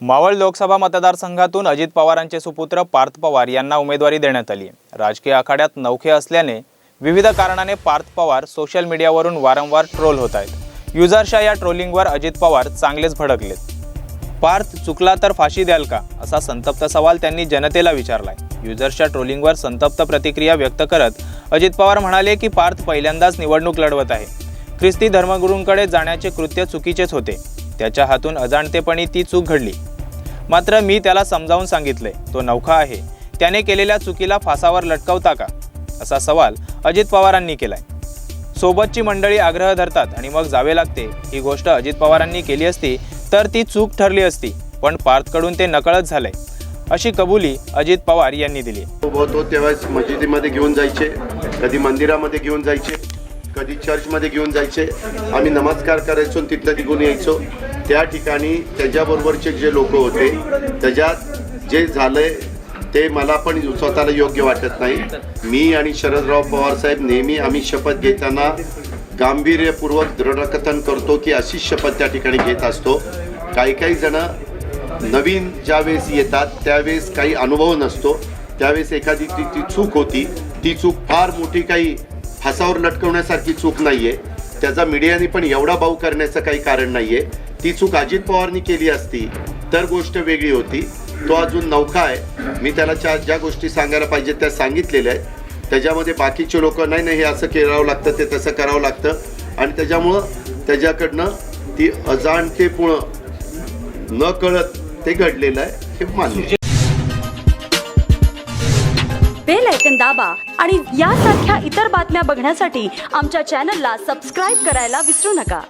मावळ लोकसभा मतदारसंघातून अजित पवारांचे सुपुत्र पार्थ पवार यांना उमेदवारी देण्यात आली. राजकीय आखाड्यात नौखे असल्याने विविध कारणाने पार्थ पवार सोशल मीडियावरून वारंवार ट्रोल होत आहेत. युजर्सच्या या ट्रोलिंगवर अजित पवार चांगलेच भडकलेत. पार्थ चुकला तर फाशी द्याल का? असा संतप्त सवाल त्यांनी जनतेला विचारलाय. युजर्सच्या ट्रोलिंगवर संतप्त प्रतिक्रिया व्यक्त करत अजित पवार म्हणाले की पार्थ पहिल्यांदाच निवडणूक लढवत आहे. ख्रिस्ती धर्मगुरूंकडे जाण्याचे कृत्य चुकीचेच होते. त्याच्या हातून अजाणतेपणी ती चूक घडली. मात्र मी त्याला समजावून सांगितले तो नौखा आहे. त्याने केलेल्या चुकीला फासावर लटकवता का? असा सवाल अजित पवारांनी केलाय. सोबतची मंडळी आग्रह धरतात आणि मग जावे लागते. ही गोष्ट अजित पवारांनी केली असती तर ती चूक ठरली असती पण पार्थकडून ते नकळत झालंय अशी कबुली अजित पवार यांनी दिली. तो तेव्हाच मस्जिदीमध्ये घेऊन जायचे कधी मंदिरामध्ये घेऊन जायचे कधी चर्चमध्ये घेऊन जायचे. आम्ही नमस्कार करायचो तिथलं निघून यायचो. त्या ठिकाणी त्याच्याबरोबरचे जे लोक होते त्याच्यात जे झालंय ते मला पण स्वतःला योग्य वाटत नाही. मी आणि शरदराव पवार साहेब नेहमी आम्ही शपथ घेताना गांभीर्यपूर्वक दृढकथन करतो की अशीच शपथ त्या ठिकाणी घेत असतो. काही काही जण नवीन ज्यावेळेस येतात त्यावेळेस काही अनुभव नसतो. त्यावेळेस एखादी ती ती चूक होती. ती चूक फार मोठी काही फासावर लटकवण्यासारखी चूक नाही आहे त्याचा मीडियाने पण एवढा भाऊ करण्याचं काही कारण नाही आहे ती चूक अजित पवारनी केली असती तर गोष्ट वेगळी होती. तो अजून नौका आहे. मी त्याला चार ज्या गोष्टी सांगायला पाहिजे त्या सांगितलेल्या आहेत. त्याच्यामध्ये बाकीचे लोक नाही नाही हे असं करावं लागतं ते तसं करावं लागतं. आणि त्याच्यामुळं त्याच्याकडनं ती अजाणतेपुळं न कळत ते घडलेलं आहे हे मान्य बेल ऐकन दाबा आणि यासारख्या इतर बातम्या बघण्यासाठी आमच्या चॅनलला सबस्क्राईब करायला विसरू नका.